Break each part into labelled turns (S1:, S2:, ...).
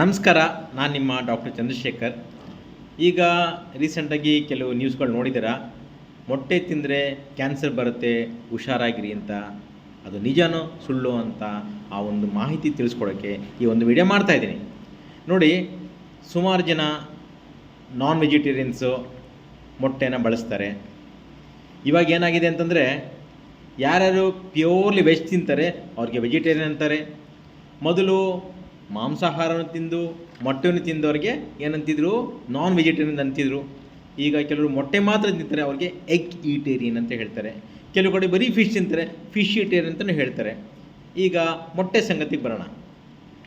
S1: ನಮಸ್ಕಾರ, ನಾನು ನಿಮ್ಮ ಡಾಕ್ಟರ್ ಚಂದ್ರಶೇಖರ್. ಈಗ ರೀಸೆಂಟಾಗಿ ಕೆಲವು ನ್ಯೂಸ್ಗಳು ನೋಡಿದ್ದೀರಾ? ಮೊಟ್ಟೆ ತಿಂದರೆ ಕ್ಯಾನ್ಸರ್ ಬರುತ್ತೆ, ಹುಷಾರಾಗಿರಿ ಅಂತ. ಅದು ನಿಜನೋ ಸುಳ್ಳು ಅಂತ ಆ ಒಂದು ಮಾಹಿತಿ ತಿಳಿಸ್ಕೊಡೋಕ್ಕೆ ಈ ಒಂದು ವಿಡಿಯೋ ಮಾಡ್ತಾಯಿದ್ದೀನಿ ನೋಡಿ, ಸುಮಾರು ಜನ ನಾನ್ ವೆಜಿಟೇರಿಯನ್ಸು ಮೊಟ್ಟೆನ ಬಳಸ್ತಾರೆ. ಇವಾಗ ಏನಾಗಿದೆ ಅಂತಂದರೆ, ಯಾರ್ಯಾರು ಪ್ಯೂರ್ಲಿ ವೆಜ್ ತಿಂತಾರೆ, ಅವ್ರಿಗೆ ವೆಜಿಟೇರಿಯನ್ ಅಂತಾರೆ. ಮೊದಲು ಮಾಂಸಾಹಾರವನ್ನು ತಿಂದು, ಮೊಟ್ಟೆಯನ್ನು ತಿಂದವರಿಗೆ ಏನಂತಿದ್ರು? ನಾನ್ ವೆಜಿಟೇರಿಯನ್ ಅಂತಿದ್ರು. ಈಗ ಕೆಲವರು ಮೊಟ್ಟೆ ಮಾತ್ರ ತಿಂತಾರೆ, ಅವ್ರಿಗೆ ಎಗ್ ಈಟೇರಿಯನ್ ಅಂತ ಹೇಳ್ತಾರೆ. ಕೆಲವು ಕಡೆ ಬರೀ ಫಿಶ್ ತಿಂತಾರೆ ಫಿಶ್ ಈಟೇರಿಯನ್ ಅಂತಲೂ ಹೇಳ್ತಾರೆ. ಈಗ ಮೊಟ್ಟೆ ಸಂಗತಿಗೆ ಬರೋಣ.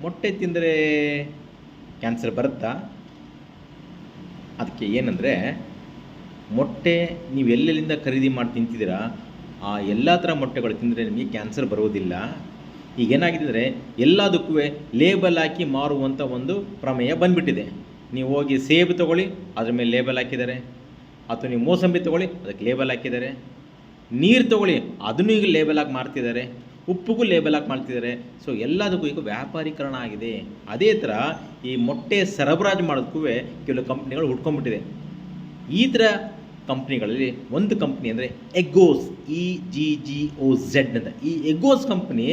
S1: ಮೊಟ್ಟೆ ತಿಂದರೆ ಕ್ಯಾನ್ಸರ್ ಬರುತ್ತಾ? ಅದಕ್ಕೆ ಏನಂದರೆ, ಮೊಟ್ಟೆ ನೀವು ಎಲ್ಲೆಲ್ಲಿಂದ ಖರೀದಿ ಮಾಡಿ ತಿಂತಿದ್ದೀರಾ, ಆ ಎಲ್ಲ ಥರ ಮೊಟ್ಟೆಗಳು ತಿಂದರೆ ನಿಮಗೆ ಕ್ಯಾನ್ಸರ್ ಬರುವುದಿಲ್ಲ. ಈಗ ಏನಾಗಿದೆ ಅಂದರೆ ಎಲ್ಲದಕ್ಕೂ ಲೇಬಲ್ ಹಾಕಿ ಮಾರುವಂಥ ಒಂದು ಪ್ರಮೇಯ ಬಂದ್ಬಿಟ್ಟಿದೆ. ನೀವು ಹೋಗಿ ಸೇಬು ತೊಗೊಳ್ಳಿ, ಅದ್ರ ಮೇಲೆ ಲೇಬಲ್ ಹಾಕಿದ್ದಾರೆ. ಅಥವಾ ನೀವು ಮೋಸಂಬಿ ತೊಗೊಳ್ಳಿ, ಅದಕ್ಕೆ ಲೇಬಲ್ ಹಾಕಿದ್ದಾರೆ. ನೀರು ತೊಗೊಳ್ಳಿ, ಅದನ್ನು ಈಗ ಲೇಬಲ್ ಹಾಕಿ ಮಾರ್ತಿದ್ದಾರೆ. ಉಪ್ಪಿಗೂ ಲೇಬಲ್ ಹಾಕಿ ಮಾಡ್ತಿದ್ದಾರೆ ಸೊ ಎಲ್ಲದಕ್ಕೂ ಈಗ ವ್ಯಾಪಾರೀಕರಣ ಆಗಿದೆ. ಅದೇ ಥರ ಈ ಮೊಟ್ಟೆ ಸರಬರಾಜು ಮಾಡೋದಕ್ಕೂ ಕೆಲವು ಕಂಪ್ನಿಗಳು ಹುಡ್ಕೊಂಡ್ಬಿಟ್ಟಿದೆ. ಈ ಥರ ಕಂಪ್ನಿಗಳಲ್ಲಿ ಒಂದು ಕಂಪ್ನಿ ಅಂದರೆ Eggoz E G G O Z ಅಂತ. ಈ ಎಗ್ಗೋಸ್ ಕಂಪ್ನಿ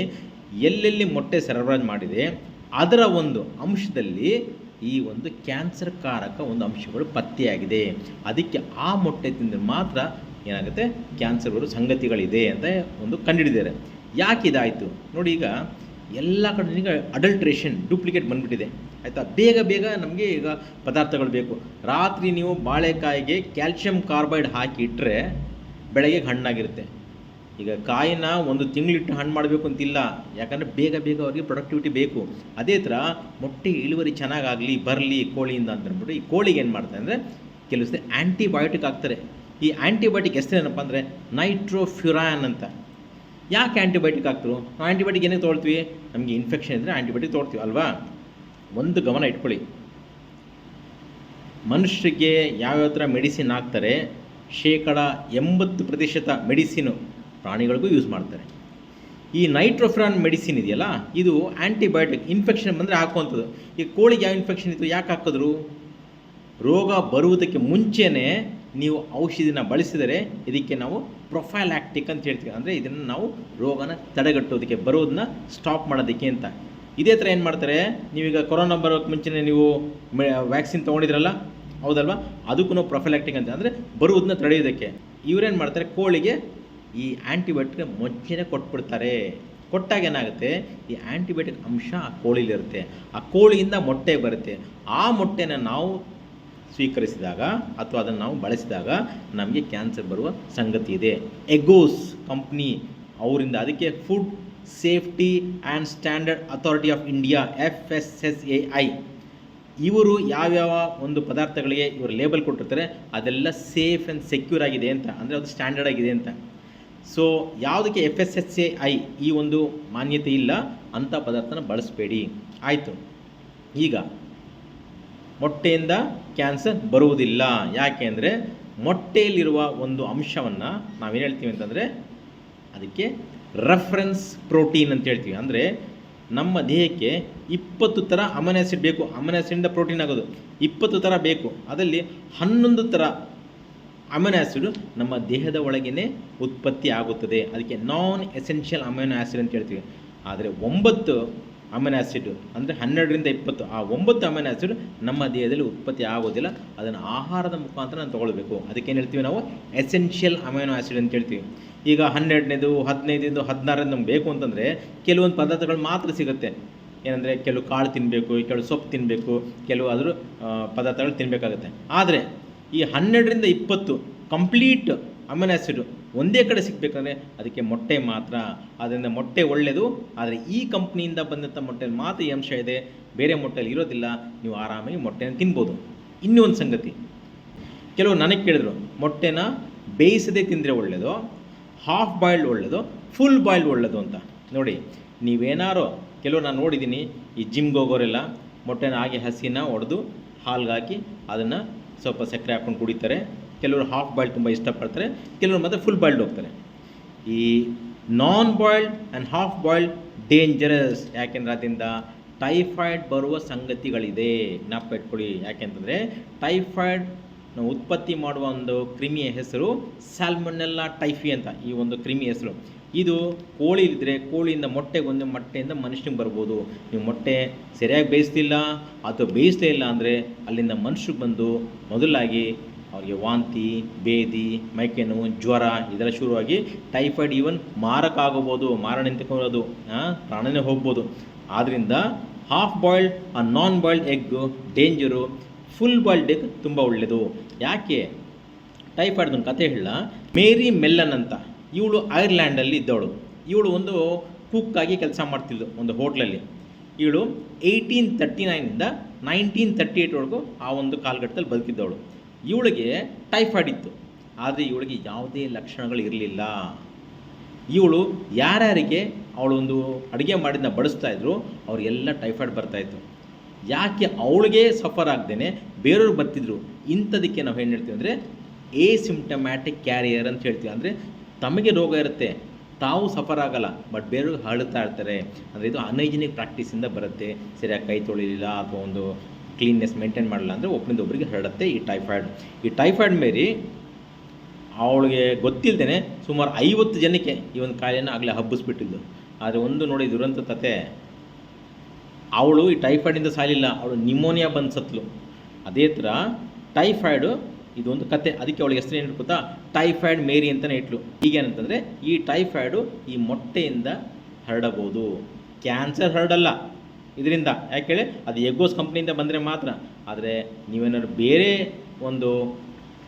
S1: ಎಲ್ಲೆಲ್ಲಿ ಮೊಟ್ಟೆ ಸರಬರಾಜು ಮಾಡಿದೆ, ಅದರ ಒಂದು ಅಂಶದಲ್ಲಿ ಈ ಒಂದು ಕ್ಯಾನ್ಸರ್ ಕಾರಕ ಒಂದು ಅಂಶಗಳು ಪತ್ತೆಯಾಗಿದೆ. ಅದಕ್ಕೆ ಆ ಮೊಟ್ಟೆ ತಿಂದರೆ ಮಾತ್ರ ಏನಾಗುತ್ತೆ? ಕ್ಯಾನ್ಸರ್ ಬರೋ ಸಂಗತಿಗಳಿದೆ ಅಂತ ಒಂದು ಕಂಡುಹಿಡಿದಾರೆ ಯಾಕೆ ಇದಾಯಿತು? ನೋಡಿ ಈಗ ಎಲ್ಲ ಕಡೆ ಈಗ ಅಡಲ್ಟ್ರೇಷನ್ ಡೂಪ್ಲಿಕೇಟ್ ಬಂದ್ಬಿಟ್ಟಿದೆ. ಆಯಿತಾ? ಬೇಗ ಬೇಗ ನಮಗೆ ಈಗ ಪದಾರ್ಥಗಳು ಬೇಕು. ರಾತ್ರಿ ನೀವು ಬಾಳೆಕಾಯಿಗೆ ಕ್ಯಾಲ್ಶಿಯಂ ಕಾರ್ಬೈಡ್ ಹಾಕಿ ಇಟ್ಟರೆ ಬೆಳಗ್ಗೆ ಹಣ್ಣಾಗಿರುತ್ತೆ. ಈಗ ಕಾಯಿನ ಒಂದು ತಿಂಗಳಿಟ್ಟು ಹಣ್ಣು ಮಾಡಬೇಕು ಅಂತಿಲ್ಲ. ಯಾಕಂದರೆ ಬೇಗ ಬೇಗ ಅವ್ರಿಗೆ ಪ್ರೊಡಕ್ಟಿವಿಟಿ ಬೇಕು. ಅದೇ ಥರ ಮೊಟ್ಟೆ ಇಳುವರಿ ಚೆನ್ನಾಗಾಗಲಿ, ಬರಲಿ ಕೋಳಿಯಿಂದ ಅಂತ ಅಂದ್ಬಿಟ್ಟು ಈ ಕೋಳಿಗೆ ಏನು ಮಾಡ್ತಾರೆ ಅಂದರೆ ಕೆಲವು ಸತಿ ಆ್ಯಂಟಿಬಯೋಟಿಕ್ ಹಾಕ್ತಾರೆ. ಈ ಆ್ಯಂಟಿಬಯೋಟಿಕ್ ಹೆಸರೇನಪ್ಪ ಅಂದರೆ ನೈಟ್ರೋಫ್ಯುರಾನ್ ಅಂತ. ಯಾಕೆ ಆ್ಯಂಟಿಬಯೋಟಿಕ್ ಹಾಕ್ತರು ನಾವು ಆ್ಯಂಟಿಬಯೋಟಿಕ್ ಏನೇ ತೊಗೊಳ್ತೀವಿ? ನಮಗೆ ಇನ್ಫೆಕ್ಷನ್ ಇದ್ದರೆ ಆ್ಯಂಟಿಬಯೋಟಿಕ್ ತೊಗೊಳ್ತೀವಿ, ಅಲ್ವಾ? ಒಂದು ಗಮನ ಇಟ್ಕೊಳ್ಳಿ. ಮನುಷ್ಯರಿಗೆ ಯಾವ್ಯಾವ ಥರ ಮೆಡಿಸಿನ್ ಹಾಕ್ತಾರೆ? ಶೇಕಡ ಎಂಬತ್ತು ಪ್ರತಿಶತ ಮೆಡಿಸಿನು ಪ್ರಾಣಿಗಳಿಗೂ ಯೂಸ್ ಮಾಡ್ತಾರೆ. ಈ ನೈಟ್ರೋಫ್ರಾನ್ ಮೆಡಿಸಿನ್ ಇದೆಯಲ್ಲ, ಇದು ಆ್ಯಂಟಿಬಯೋಟಿಕ್ ಇನ್ಫೆಕ್ಷನ್ ಬಂದರೆ ಹಾಕುವಂಥದ್ದು. ಈ ಕೋಳಿಗೆ ಯಾವ ಇನ್ಫೆಕ್ಷನ್ ಇತ್ತು, ಯಾಕೆ ಹಾಕಿದ್ರು? ರೋಗ ಬರುವುದಕ್ಕೆ ಮುಂಚೆನೇ ನೀವು ಔಷಧಿನ ಬಳಸಿದರೆ ಇದಕ್ಕೆ ನಾವು ಪ್ರೊಫೈಲ್ಯಾಕ್ಟಿಕ್ ಅಂತ ಹೇಳ್ತೀವಿ. ಅಂದರೆ ಇದನ್ನು ನಾವು ರೋಗನ ತಡೆಗಟ್ಟೋದಕ್ಕೆ ಬರೋದನ್ನ ಸ್ಟಾಪ್ ಮಾಡೋದಕ್ಕೆ ಅಂತ. ಇದೇ ಥರ ಏನು ಮಾಡ್ತಾರೆ? ನೀವೀಗ ಕೊರೋನಾ ಬರೋಕ್ಕೆ ಮುಂಚೆನೇ ನೀವು ವ್ಯಾಕ್ಸಿನ್ ತೊಗೊಂಡಿದ್ರಲ್ಲ? ಹೌದಲ್ವಾ? ಅದಕ್ಕೂ ಪ್ರೊಫೈಲ್ಯಾಕ್ಟಿಕ್ ಅಂತ. ಅಂದರೆ ಬರುವುದನ್ನ ತಡೆಯೋದಕ್ಕೆ ಇವರೇನು ಮಾಡ್ತಾರೆ? ಕೋಳಿಗೆ ಈ ಆ್ಯಂಟಿಬಯೋಟಿಕ್ ಮುಂಚೆನೇ ಕೊಟ್ಬಿಡ್ತಾರೆ. ಕೊಟ್ಟಾಗ ಏನಾಗುತ್ತೆ? ಈ ಆ್ಯಂಟಿಬಯೋಟಿಕ್ ಅಂಶ ಆ ಕೋಳಿಲಿರುತ್ತೆ. ಆ ಕೋಳಿಯಿಂದ ಮೊಟ್ಟೆ ಬರುತ್ತೆ. ಆ ಮೊಟ್ಟೆನ ನಾವು ಸ್ವೀಕರಿಸಿದಾಗ ಅಥವಾ ಅದನ್ನು ನಾವು ಬಳಸಿದಾಗ ನಮಗೆ ಕ್ಯಾನ್ಸರ್ ಬರುವ ಸಂಗತಿ ಇದೆ. ಎಗೋಸ್ ಕಂಪ್ನಿ ಅವರಿಂದ ಅದಕ್ಕೆ food safety and standard authority of India F S S A I ಇವರು ಯಾವ್ಯಾವ ಒಂದು ಪದಾರ್ಥಗಳಿಗೆ ಇವರು ಲೇಬಲ್ ಕೊಟ್ಟಿರ್ತಾರೆ, ಅದೆಲ್ಲ ಸೇಫ್ ಆ್ಯಂಡ್ ಸೆಕ್ಯೂರ್ ಆಗಿದೆ ಅಂತ. ಅಂದರೆ ಅದು ಸ್ಟ್ಯಾಂಡರ್ಡ್ ಆಗಿದೆ ಅಂತ. ಸೊ ಯಾವುದಕ್ಕೆ F S S A I ಈ ಒಂದು ಮಾನ್ಯತೆ ಇಲ್ಲ, ಅಂಥ ಪದಾರ್ಥನ ಬಳಸಬೇಡಿ. ಆಯಿತು. ಈಗ, ಮೊಟ್ಟೆಯಿಂದ ಕ್ಯಾನ್ಸರ್ ಬರುವುದಿಲ್ಲ. ಯಾಕೆ ಅಂದರೆ, ಮೊಟ್ಟೆಯಲ್ಲಿರುವ ಒಂದು ಅಂಶವನ್ನು ನಾವೇನು ಹೇಳ್ತೀವಿ ಅಂತಂದರೆ, ಅದಕ್ಕೆ ರೆಫರೆನ್ಸ್ ಪ್ರೋಟೀನ್ ಅಂತ ಹೇಳ್ತೀವಿ. ಅಂದರೆ, ನಮ್ಮ ದೇಹಕ್ಕೆ ಇಪ್ಪತ್ತು ಥರ ಅಮೈನೋ ಆ್ಯಸಿಡ್ ಬೇಕು. ಅಮೈನೋ ಆ್ಯಸಿಡಿಂದ ಪ್ರೋಟೀನ್ ಆಗೋದು. ಇಪ್ಪತ್ತು ಥರ ಬೇಕು. ಅದರಲ್ಲಿ ಹನ್ನೊಂದು ಥರ ಅಮೈನೋ ಆ್ಯಸಿಡ್ ನಮ್ಮ ದೇಹದ ಒಳಗೇ ಉತ್ಪತ್ತಿ ಆಗುತ್ತದೆ. ಅದಕ್ಕೆ ನಾನ್ ಎಸೆನ್ಷಿಯಲ್ ಅಮೈನೋ ಆ್ಯಸಿಡ್ ಅಂತ ಹೇಳ್ತೀವಿ. ಆದರೆ ಒಂಬತ್ತು ಅಮೈನೋ ಆ್ಯಸಿಡ್ ಅಂದರೆ ಹನ್ನೆರಡರಿಂದ ಇಪ್ಪತ್ತು, ಆ ಒಂಬತ್ತು ಅಮೈನೋ ಆ್ಯಸಿಡ್ ನಮ್ಮ ದೇಹದಲ್ಲಿ ಉತ್ಪತ್ತಿ ಆಗೋದಿಲ್ಲ. ಅದನ್ನು ಆಹಾರದ ಮುಖಾಂತರ ನಾವು ತೊಗೊಳ್ಬೇಕು. ಅದಕ್ಕೇನು ಹೇಳ್ತೀವಿ ನಾವು? ಎಸೆನ್ಷಿಯಲ್ ಅಮೈನೋ ಆ್ಯಸಿಡ್ ಅಂತ ಹೇಳ್ತೀವಿ. ಈಗ ಹನ್ನೆರಡನೇದು ಹದಿನೈದು ಹದಿನಾರನೇದು ನಮ್ಗೆ ಬೇಕು ಅಂತಂದರೆ ಕೆಲವೊಂದು ಪದಾರ್ಥಗಳು ಮಾತ್ರ ಸಿಗುತ್ತೆ. ಏನಂದರೆ ಕೆಲವು ಕಾಳು ತಿನ್ನಬೇಕು ಕೆಲವು ಸೊಪ್ಪು ತಿನ್ನಬೇಕು ಕೆಲವು ಆದರೂ ಪದಾರ್ಥಗಳು ತಿನ್ನಬೇಕಾಗುತ್ತೆ ಆದರೆ ಈ ಹನ್ನೆರಡರಿಂದ ಇಪ್ಪತ್ತು ಕಂಪ್ಲೀಟ್ ಅಮೈನೋ ಆ್ಯಸಿಡ್ ಒಂದೇ ಕಡೆ ಸಿಗಬೇಕಂದ್ರೆ ಅದಕ್ಕೆ ಮೊಟ್ಟೆ ಮಾತ್ರ. ಅದರಿಂದ ಮೊಟ್ಟೆ ಒಳ್ಳೆಯದು ಆದರೆ ಈ ಕಂಪ್ನಿಯಿಂದ ಬಂದಂಥ ಮೊಟ್ಟೆಯಲ್ಲಿ ಮಾತ್ರ ಈ ಅಂಶ ಇದೆ. ಬೇರೆ ಮೊಟ್ಟೆಯಲ್ಲಿ ಇರೋದಿಲ್ಲ. ನೀವು ಆರಾಮಾಗಿ ಮೊಟ್ಟೆನ ತಿನ್ಬೋದು. ಇನ್ನೂ ಒಂದು ಸಂಗತಿ. ಕೆಲವರು ನನಗೆ ಕೇಳಿದ್ರು, ಮೊಟ್ಟೆನ ಬೇಯಿಸದೆ ತಿಂದರೆ ಒಳ್ಳೆಯದು ಹಾಫ್ ಬಾಯ್ಲ್ಡ್ ಒಳ್ಳೆಯದು ಫುಲ್ ಬಾಯ್ಲ್ಡ್ ಒಳ್ಳೆಯದು ಅಂತ. ನೋಡಿ, ನೀವೇನಾರೋ ಕೆಲವು ನಾನು ನೋಡಿದ್ದೀನಿ ಈ ಜಿಮ್ಗೆ ಹೋಗೋರೆಲ್ಲ ಮೊಟ್ಟೆನ ಹಾಗೆ ಹಸಿನ ಒಡೆದು ಹಾಲ್ಗೆ ಹಾಕಿ ಅದನ್ನು ಸ್ವಲ್ಪ ಸಕ್ಕರೆ ಹಾಕ್ಕೊಂಡು ಕುಡಿತಾರೆ. ಕೆಲವರು ಹಾಫ್ ಬಾಯ್ಲ್ಡ್ ತುಂಬ ಇಷ್ಟಪಡ್ತಾರೆ, ಕೆಲವರು ಮಾತ್ರ ಫುಲ್ ಬಾಯ್ಲ್ಡ್ ಹೋಗ್ತಾರೆ. ಈ non boiled and half boiled dangerous ಯಾಕೆಂದರೆ ಅದರಿಂದ ಟೈಫಾಯ್ಡ್ ಬರುವ ಸಂಗತಿಗಳಿದೆ. ಜ್ಞಾಪಕ ಇಟ್ಕೊಳ್ಳಿ. ಯಾಕೆಂತಂದರೆ ಟೈಫಾಯ್ಡ್ ಉತ್ಪತ್ತಿ ಮಾಡುವ ಒಂದು ಕ್ರಿಮಿಯ ಹೆಸರು ಸ್ಯಾಲ್ಮೊನೆಲ್ಲಾ ಟೈಫಿ ಅಂತ ಈ ಒಂದು ಕ್ರಿಮಿ ಹೆಸರು. ಇದು ಕೋಳಿ ಇದ್ದರೆ ಕೋಳಿಯಿಂದ ಮೊಟ್ಟೆಗೊಂದು ಮೊಟ್ಟೆಯಿಂದ ಮನುಷ್ಯನಿಗೆ ಬರ್ಬೋದು. ನೀವು ಮೊಟ್ಟೆ ಸರಿಯಾಗಿ ಬೇಯಿಸ್ತಿಲ್ಲ ಅಥವಾ ಬೇಯಿಸ್ಲೇ ಇಲ್ಲ ಅಂದರೆ ಅಲ್ಲಿಂದ ಮನುಷ್ಯಗೆ ಬಂದು ಮೊದಲಾಗಿ ಅವರಿಗೆ ವಾಂತಿ, ಬೇದಿ ಮೈಕೆ ನೋವು ಜ್ವರ ಇದೆಲ್ಲ ಶುರುವಾಗಿ ಟೈಫಾಯ್ಡ್ ಈವನ್ ಮಾರಕ ಆಗಬಹುದು ಮಾರ ನಿಂತ್ಕೊಳ್ಳೋದು ಪ್ರಾಣನೇ ಹೋಗ್ಬೋದು. ಆದ್ದರಿಂದ ಹಾಫ್ ಬಾಯ್ಲ್ಡ್ ಆ non boiled egg danger full boiled egg ತುಂಬ ಒಳ್ಳೆಯದು ಯಾಕೆ? ಟೈಫಾಯ್ಡ್ ಒಂದು ಕತೆ ಹೇಳ ಮೇರಿ ಮೆಲ್ಲನ್ ಅಂತ. ಇವಳು ಐರ್ಲ್ಯಾಂಡಲ್ಲಿ ಇದ್ದವಳು. ಇವಳು ಒಂದು ಕುಕ್ಕಾಗಿ ಕೆಲಸ ಮಾಡ್ತಿದ್ಳು ಒಂದು ಹೋಟ್ಲಲ್ಲಿ. ಇವಳು ಏಯ್ಟೀನ್ ತರ್ಟಿ ನೈನಿಂದ ನೈನ್ಟೀನ್ ತರ್ಟಿ ಏಟ್ವರೆಗೂ ಆ ಒಂದು ಕಾಲಘಟ್ಟದಲ್ಲಿ ಬದುಕಿದ್ದವಳು. ಇವಳಿಗೆ ಟೈಫಾಯ್ಡ್ ಇತ್ತು. ಆದರೆ ಇವಳಿಗೆ ಯಾವುದೇ ಲಕ್ಷಣಗಳು ಇರಲಿಲ್ಲ. ಇವಳು ಯಾರ್ಯಾರಿಗೆ ಅವಳು ಒಂದು ಅಡುಗೆ ಮಾಡಿದ್ನ ಬಡಿಸ್ತಾ ಇದ್ರು, ಅವ್ರಿಗೆಲ್ಲ ಟೈಫಾಯ್ಡ್ ಬರ್ತಾಯಿತ್ತು ಯಾಕೆ ಅವಳಿಗೆ ಸಫರ್ ಆಗ್ದೇನೆ ಬೇರೆಯವ್ರು ಬರ್ತಿದ್ರು, ಇಂಥದಕ್ಕೆ ನಾವು ಏನು ಹೇಳ್ತೀವಿ ಅಂದರೆ ಎ ಸಿಂಪ್ಟಮ್ಯಾಟಿಕ್ ಕ್ಯಾರಿಯರ್ ಅಂತ ಹೇಳ್ತೀವಿ. ಅಂದರೆ ತಮಗೆ ರೋಗ ಇರುತ್ತೆ, ತಾವು ಸಫರ್ ಆಗಲ್ಲ ಬಟ್ ಬೇರೆಯವ್ರಿಗೆ ಹರಡ್ತಾ ಇರ್ತಾರೆ. ಅಂದರೆ ಇದು ಅನ್ಹೈಜಿನಿಕ್ ಪ್ರಾಕ್ಟೀಸಿಂದ ಬರುತ್ತೆ. ಸರಿಯಾಗಿ ಕೈ ತೊಳಿಲಿಲ್ಲ, ಅಥವಾ ಒಂದು ಕ್ಲೀನ್ನೆಸ್ ಮೇಂಟೈನ್ ಮಾಡಲ್ಲ ಅಂದರೆ ಒಬ್ಬರಿಂದ ಒಬ್ಬರಿಗೆ ಹರಡುತ್ತೆ ಈ ಟೈಫಾಯ್ಡ್ ಈ ಟೈಫಾಯ್ಡ್ ಮೇರಿ ಅವಳಿಗೆ ಗೊತ್ತಿಲ್ಲದೇ ಸುಮಾರು ಐವತ್ತು ಜನಕ್ಕೆ ಈ ಒಂದು ಕಾಯಿಲೆನ ಆಗಲೇ ಹಬ್ಬಿಸ್ಬಿಟ್ಟಿದ್ದು. ಆದರೆ ಒಂದು ನೋಡಿ ದುರಂತ ಕತೆ ಅವಳು ಈ ಟೈಫಾಯ್ಡಿಂದ ಸಾಲಿಲ್ಲ ಅವಳು ನಿಮೋನಿಯಾ ಬಂದು ಸತ್ಲು. ಅದೇ ಥರ ಟೈಫಾಯ್ಡು ಇದೊಂದು ಕತೆ. ಅದಕ್ಕೆ ಅವಳಿಗೆ ಹೆಸರು ಏನು ಗೊತ್ತಾ? ಟೈಫಾಯ್ಡ್ ಮೇರಿ ಅಂತಲೇ ಇಟ್ಲು. ಈಗೇನಂತಂದರೆ ಈ ಟೈಫಾಯ್ಡು ಈ ಮೊಟ್ಟೆಯಿಂದ ಹರಡಬಹುದು. ಕ್ಯಾನ್ಸರ್ ಹರಡಲ್ಲ. ಇದರಿಂದ ಯಾಕೆ ಹೇಳಿ? ಅದು ಎಗ್ಗೋಸ್ ಕಂಪ್ನಿಯಿಂದ ಬಂದರೆ ಮಾತ್ರ. ಆದರೆ ನೀವೇನಾದ್ರು ಬೇರೆ ಒಂದು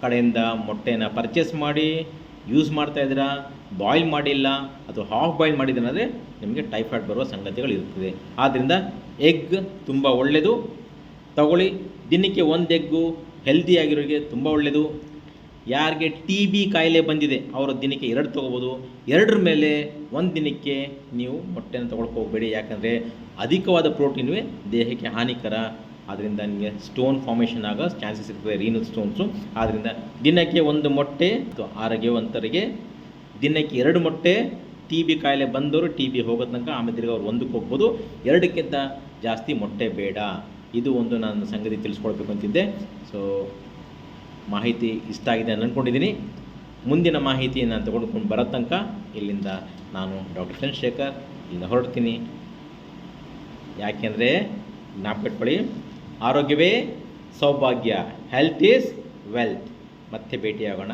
S1: ಕಡೆಯಿಂದ ಮೊಟ್ಟೆನ ಪರ್ಚೇಸ್ ಮಾಡಿ ಯೂಸ್ ಮಾಡ್ತಾ ಇದ್ದೀರಾ? ಬಾಯ್ಲ್ ಮಾಡಿಲ್ಲ? ಅಥವಾ ಹಾಫ್ ಬಾಯ್ಲ್ ಮಾಡಿದ್ರೆ ನಿಮಗೆ ಟೈಫಾಯ್ಡ್ ಬರುವ ಸಂಗತಿಗಳು ಇರ್ತದೆ ಆದ್ದರಿಂದ ಎಗ್ ತುಂಬ ಒಳ್ಳೆಯದು ತಗೊಳ್ಳಿ. ದಿನಕ್ಕೆ ಒಂದು ಎಗ್ಗು ಹೆಲ್ದಿ ಆಗಿರೋರಿಗೆ ತುಂಬ ಒಳ್ಳೆಯದು ಯಾರಿಗೆ ಟಿ ಬಿ ಕಾಯಿಲೆ ಬಂದಿದೆ, ಅವರು ದಿನಕ್ಕೆ ಎರಡು ತೊಗೋಬೋದು. ಎರಡರ ಮೇಲೆ ಒಂದು ದಿನಕ್ಕೆ ನೀವು ಮೊಟ್ಟೆನ ತೊಗೊಳಕ್ಕೆ ಹೋಗಬೇಡಿ. ಯಾಕಂದರೆ ಅಧಿಕವಾದ ಪ್ರೋಟೀನ್ವೇ ದೇಹಕ್ಕೆ ಹಾನಿಕರ. ಆದ್ದರಿಂದ ನಿಮಗೆ ಸ್ಟೋನ್ ಫಾರ್ಮೇಷನ್ ಆಗೋ ಚಾನ್ಸಸ್ ಇರ್ತದೆ ರೀನಲ್ ಸ್ಟೋನ್ಸು ಆದ್ದರಿಂದ ದಿನಕ್ಕೆ ಒಂದು ಮೊಟ್ಟೆ ಆರೋಗ್ಯವಂತರಿಗೆ ದಿನಕ್ಕೆ ಎರಡು ಮೊಟ್ಟೆ ಟಿ ಬಿ ಕಾಯಿಲೆ ಬಂದವರು ಟಿ ಬಿ ಹೋಗೋ ತನಕ ಆಮೇಲೆ ತಿರ್ಗಿ ಅವ್ರು ಒಂದಕ್ಕೆ ಹೋಗ್ಬೋದು. ಎರಡಕ್ಕಿಂತ ಜಾಸ್ತಿ ಮೊಟ್ಟೆ ಬೇಡ. ಇದು ಒಂದು ನಾನು ಸಂಗತಿ ತಿಳಿಸ್ಕೊಳ್ಬೇಕು ಅಂತಿದ್ದೆ. ಸೊ ಮಾಹಿತಿ ಇಷ್ಟ ಆಗಿದೆ ಅಂತ ಅಂದ್ಕೊಂಡಿದ್ದೀನಿ ಮುಂದಿನ ಮಾಹಿತಿಯನ್ನು ತಗೊಂಡ್ಕೊಂಡು ಬರೋ ತನಕ ಇಲ್ಲಿಂದ ನಾನು ಡಾಕ್ಟರ್ ಚಂದ್ರಶೇಖರ್ ಇಲ್ಲಿಂದ ಹೊರಡ್ತೀನಿ. ಯಾಕೆಂದರೆ ಜ್ಞಾಪಕಟ್ಕೊಳ್ಳಿ ಆರೋಗ್ಯವೇ, ಸೌಭಾಗ್ಯ ಹೆಲ್ತ್ ಈಸ್ ವೆಲ್ತ್ ಮತ್ತೆ ಭೇಟಿಯಾಗೋಣ.